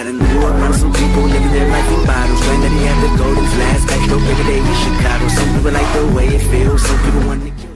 side And grew around some people living their life in bottles. Claim that he had the golden flask baby, they in Chicago. Some people like the way it feels. Some people want to